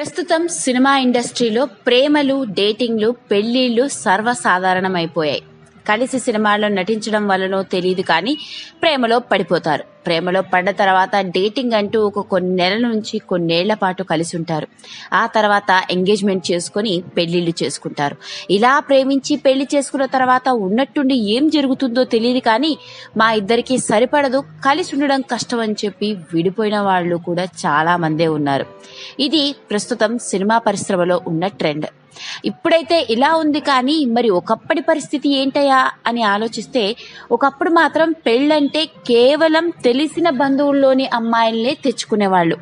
ప్రస్తుతం సినిమా ఇండస్ట్రీలో ప్రేమలు డేటింగ్లు పెళ్ళిళ్ళు సర్వసాధారణమైపోయాయి. కలిసి సినిమాల్లో నటించడం వల్లనో తెలియదు కానీ ప్రేమలో పడిపోతారు. ప్రేమలో పడ్డ తర్వాత డేటింగ్ అంటూ ఒక కొన్ని నెలల నుంచి కొన్నేళ్ళ పాటు కలిసి ఉంటారు. ఆ తర్వాత ఎంగేజ్మెంట్ చేసుకుని పెళ్ళిళ్ళు చేసుకుంటారు. ఇలా ప్రేమించి పెళ్ళి చేసుకున్న తర్వాత ఉన్నట్టుండి ఏం జరుగుతుందో తెలియదు కానీ మా ఇద్దరికి సరిపడదు కలిసి ఉండడం కష్టం అని చెప్పి విడిపోయిన వాళ్ళు కూడా చాలా మందే ఉన్నారు. ఇది ప్రస్తుతం సినిమా పరిశ్రమలో ఉన్న ట్రెండ్. ఇప్పుడైతే ఇలా ఉంది కానీ మరి ఒకప్పటి పరిస్థితి ఏంటయ్యా అని ఆలోచిస్తే ఒకప్పుడు మాత్రం పెళ్ళంటే కేవలం తెలిసిన బంధువుల్లోని అమ్మాయిల్నే తెచ్చుకునేవాళ్ళు.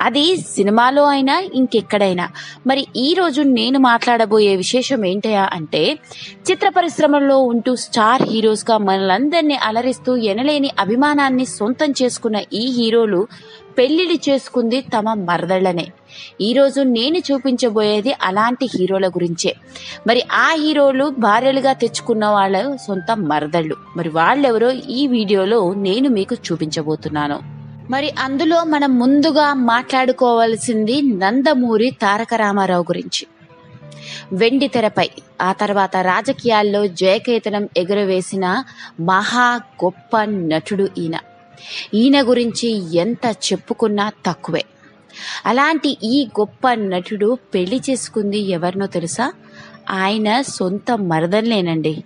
అది సినిమాలో అయినా ఇంకెక్కడైనా. మరి ఈ రోజు నేను మాట్లాడబోయే విశేషం ఏంటయా అంటే చిత్ర పరిశ్రమలో ఉంటూ స్టార్ హీరోస్గా మనలందరినీ అలరిస్తూ ఎనలేని అభిమానాన్ని సొంతం చేసుకున్న ఈ హీరోలు పెళ్ళిళ్ళు చేసుకుంది తమ మరదళ్ళనే ఈరోజు నేను చూపించబోయేది అలాంటి హీరోల గురించే. మరి ఆ హీరోలు భార్యలుగా తెచ్చుకున్న వాళ్ళ సొంత మరదళ్ళు. మరి వాళ్ళెవరో ఈ వీడియోలో నేను మీకు చూపించబోతున్నాను. మరి అందులో మనం ముందుగా మాట్లాడుకోవాల్సింది నందమూరి తారక రామారావు గురించి. వెండి తెరపై ఆ తర్వాత రాజకీయాల్లో జయకేతనం ఎగురవేసిన మహా గొప్ప నటుడు ఈయన. ఈయన గురించి ఎంత చెప్పుకున్నా తక్కువే. అలాంటి ఈ గొప్ప నటుడు పెళ్ళి చేసుకుంది ఎవరినో తెలుసా? ఆయన సొంత మరదల్లేనండి.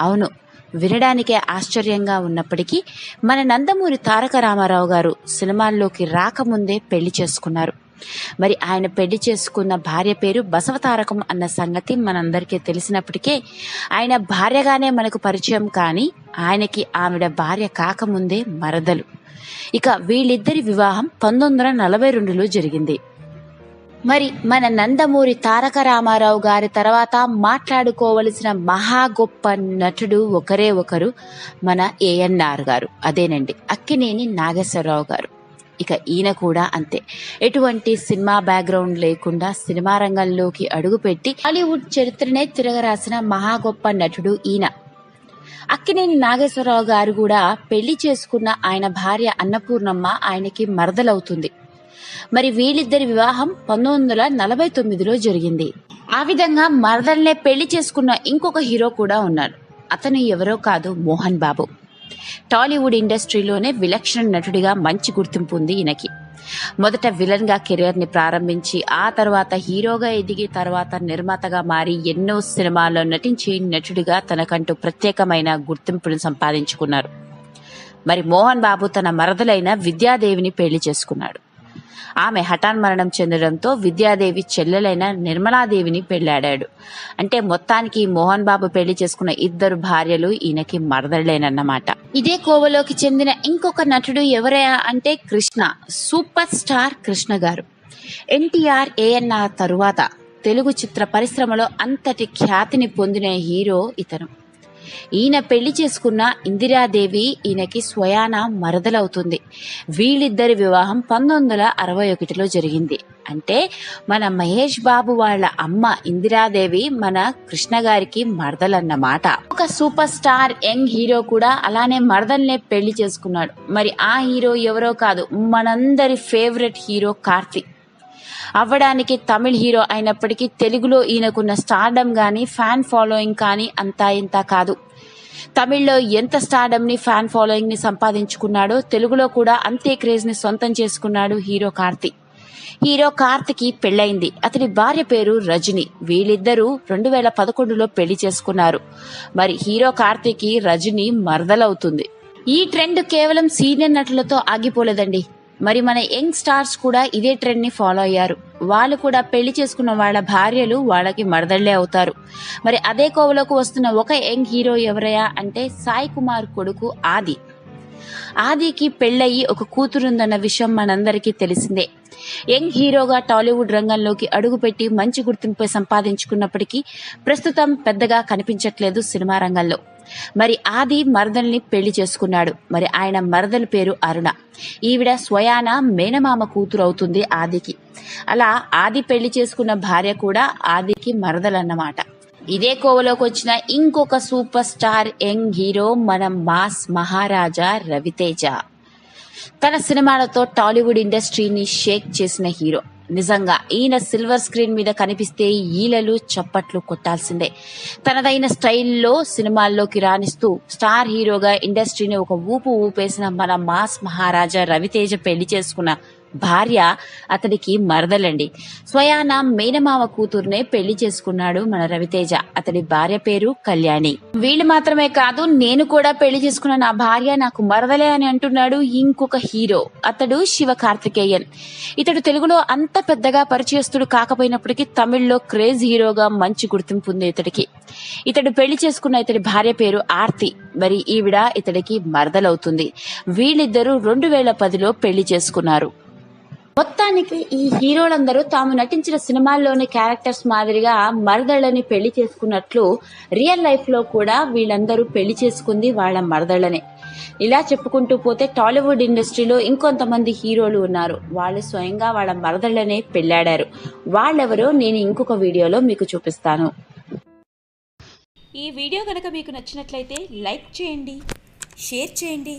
అవును వినడానికే ఆశ్చర్యంగా ఉన్నప్పటికీ మన నందమూరి తారక రామారావు గారు సినిమాల్లోకి రాకముందే పెళ్ళి చేసుకున్నారు. మరి ఆయన పెళ్ళి చేసుకున్న భార్య పేరు బసవతారకం అన్న సంగతి మనందరికీ తెలిసినప్పటికే ఆయన భార్యగానే మనకు పరిచయం కానీ ఆయనకి ఆవిడ భార్య కాకముందే మరదలు. ఇక వీళ్ళిద్దరి వివాహం పంతొమ్మిది వందల నలభై రెండులో జరిగింది. మరి మన నందమూరి తారక రామారావు గారి తర్వాత మాట్లాడుకోవలసిన మహా గొప్ప నటుడు ఒకరే ఒకరు మన ఏఎన్ఆర్ గారు. అదేనండి అక్కినేని నాగేశ్వరరావు గారు. ఇక ఈయన కూడా అంతే. ఎటువంటి సినిమా బ్యాక్గ్రౌండ్ లేకుండా సినిమా రంగంలోకి అడుగుపెట్టి హాలీవుడ్ చరిత్రనే తిరగరాసిన మహా గొప్ప నటుడు ఈయన. అక్కినేని నాగేశ్వరరావు గారు కూడా పెళ్ళి చేసుకున్న ఆయన భార్య అన్నపూర్ణమ్మ ఆయనకి మరదలవుతుంది. మరి వీళ్ళిద్దరి వివాహం పంతొమ్మిది వందల నలభై తొమ్మిదిలో జరిగింది. ఆ విధంగా మరదల్నే పెళ్ళి చేసుకున్న ఇంకొక హీరో కూడా ఉన్నాడు అతను ఎవరో కాదు మోహన్ బాబు. టాలీవుడ్ ఇండస్ట్రీలోనే విలక్షణ నటుడిగా మంచి గుర్తింపు ఉంది ఈయనకి. మొదట విలన్గా కెరియర్ని ప్రారంభించి ఆ తర్వాత హీరోగా ఎదిగి తర్వాత నిర్మాతగా మారి ఎన్నో సినిమాల్లో నటించి నటుడిగా తనకంటూ ప్రత్యేకమైన గుర్తింపును సంపాదించుకున్నారు. మరి మోహన్ బాబు తన మరదలైన విద్యాదేవిని పెళ్ళి చేసుకున్నాడు. ఆమె హఠాన్ మరణం చెందడంతో విద్యాదేవి చెల్లెలైన నిర్మలాదేవిని పెళ్ళాడాడు. అంటే మొత్తానికి మోహన్ బాబు పెళ్ళి చేసుకున్న ఇద్దరు భార్యలు ఈయనకి మరదళ్ళేనన్నమాట ఇదే కోవలోకి చెందిన ఇంకొక నటుడు ఎవరే అంటే కృష్ణ సూపర్ స్టార్ కృష్ణ గారు. ఎన్టీఆర్ ఏఎన్ఆర్ తరువాత తెలుగు చిత్ర పరిశ్రమలో అంతటి ఖ్యాతిని పొందిన హీరో ఇతను. ఈయన పెళ్ళి చేసుకున్న ఇందిరాదేవి ఈయనకి స్వయాన మరదలవుతుంది. వీళ్ళిద్దరి వివాహం పంతొమ్మిది వందల అరవై ఒకటిలో జరిగింది. అంటే మన మహేష్ బాబు వాళ్ళ అమ్మ ఇందిరాదేవి మన కృష్ణ గారికి మరదలన్నమాట ఒక సూపర్ స్టార్ యంగ్ హీరో కూడా అలానే మరదల్నే పెళ్ళి చేసుకున్నాడు. మరి ఆ హీరో ఎవరో కాదు మనందరి ఫేవరెట్ హీరో కార్తీక్ అవ్వడానికి తమిళ్ హీరో అయినప్పటికీ తెలుగులో ఈయనకున్న స్టార్డమ్ కానీ ఫ్యాన్ ఫాలోయింగ్ కానీ అంతా ఇంత కాదు. తమిళ్ళో ఎంత స్టార్డమ్ని ఫ్యాన్ ఫాలోయింగ్ని సంపాదించుకున్నాడో తెలుగులో కూడా అంతే క్రేజ్ని సొంతం చేసుకున్నాడు హీరో కార్తీ. హీరో కార్తికి పెళ్ళైంది అతని భార్య పేరు రజని. వీళ్ళిద్దరూ రెండు వేల పదకొండులో పెళ్ళి చేసుకున్నారు. మరి హీరో కార్తికి రజని మరదలవుతుంది. ఈ ట్రెండ్ కేవలం సీనియర్ నటులతో ఆగిపోలేదండి. మరి మన యంగ్ స్టార్స్ కూడా ఇదే ట్రెండ్ని ఫాలో అయ్యారు. వాళ్ళు కూడా పెళ్ళి చేసుకున్న వాళ్ళ భార్యలు వాళ్ళకి మరదళ్ళే అవుతారు. మరి అదే కోవలోకి వస్తున్న ఒక యంగ్ హీరో ఎవరయ్యా అంటే సాయి కుమార్ కొడుకు ఆది. ఆదికి పెళ్ళయి ఒక కూతురుందన్న విషయం మనందరికీ తెలిసిందే. యంగ్ హీరోగా టాలీవుడ్ రంగంలోకి అడుగుపెట్టి మంచి గుర్తింపు సంపాదించుకున్నప్పటికీ ప్రస్తుతం పెద్దగా కనిపించట్లేదు సినిమా రంగంలో. మరి ఆది మరదల్ని పెళ్ళి చేసుకున్నాడు. మరి ఆయన మరదల పేరు అరుణ. ఈవిడ స్వయాన మేనమామ కూతురు అవుతుంది ఆదికి. అలా ఆది పెళ్ళి చేసుకున్న భార్య కూడా ఆదికి మరదలన్నమాట. ఇదే కోవలోకి వచ్చిన ఇంకొక సూపర్ స్టార్ యంగ్ హీరో మన మాస్ మహారాజా రవితేజ. తన సినిమాలతో టాలీవుడ్ ఇండస్ట్రీని షేక్ చేసిన హీరో. నిజంగా ఈయన సిల్వర్ స్క్రీన్ మీద కనిపిస్తే ఈలలు చప్పట్లు కొట్టాల్సిందే. తనదైన స్టైల్లో సినిమాల్లోకి రాణిస్తూ స్టార్ హీరోగా ఇండస్ట్రీని ఒక ఊపు ఊపేసిన మన మాస్ మహారాజా రవితేజ పెళ్ళి చేసుకున్న భార్య అతడికి మరదలండి. స్వయాన మేనమామ కూతుర్నే పెళ్ళి చేసుకున్నాడు మన రవితేజ. అతడి భార్య పేరు కళ్యాణి. వీళ్ళు మాత్రమే కాదు నేను కూడా పెళ్ళి చేసుకున్న నా భార్య నాకు మరదలే అని అంటున్నాడు ఇంకొక హీరో అతడు శివ కార్తికేయన్. ఇతడు తెలుగులో అంత పెద్దగా పరిచయస్తుడు కాకపోయినప్పటికీ తమిళ్ళో క్రేజ్ హీరోగా మంచి గుర్తింపు ఉంది ఇతడికి. ఇతడు పెళ్ళి చేసుకున్న ఇతడి భార్య పేరు ఆర్తి. మరి ఈవిడ ఇతడికి మరదలవుతుంది. వీళ్ళిద్దరూ రెండు వేల పదిలో పెళ్ళి చేసుకున్నారు. మొత్తానికి ఈ హీరోలందరూ తాము నటించిన సినిమాల్లోని క్యారెక్టర్స్ మాదిరిగా మరదళ్ళని పెళ్ళి చేసుకున్నట్లు రియల్ లైఫ్లో కూడా వీళ్ళందరూ పెళ్ళి చేసుకుంది వాళ్ళ మరదళ్ళనే. ఇలా చెప్పుకుంటూ పోతే టాలీవుడ్ ఇండస్ట్రీలో ఇంకొంతమంది హీరోలు ఉన్నారు. వాళ్ళు స్వయంగా వాళ్ళ మరదళ్ళనే పెళ్ళాడారు. వాళ్ళెవరో నేను ఇంకొక వీడియోలో మీకు చూపిస్తాను. ఈ వీడియో కనుక మీకు నచ్చినట్లయితే లైక్ చేయండి షేర్ చేయండి.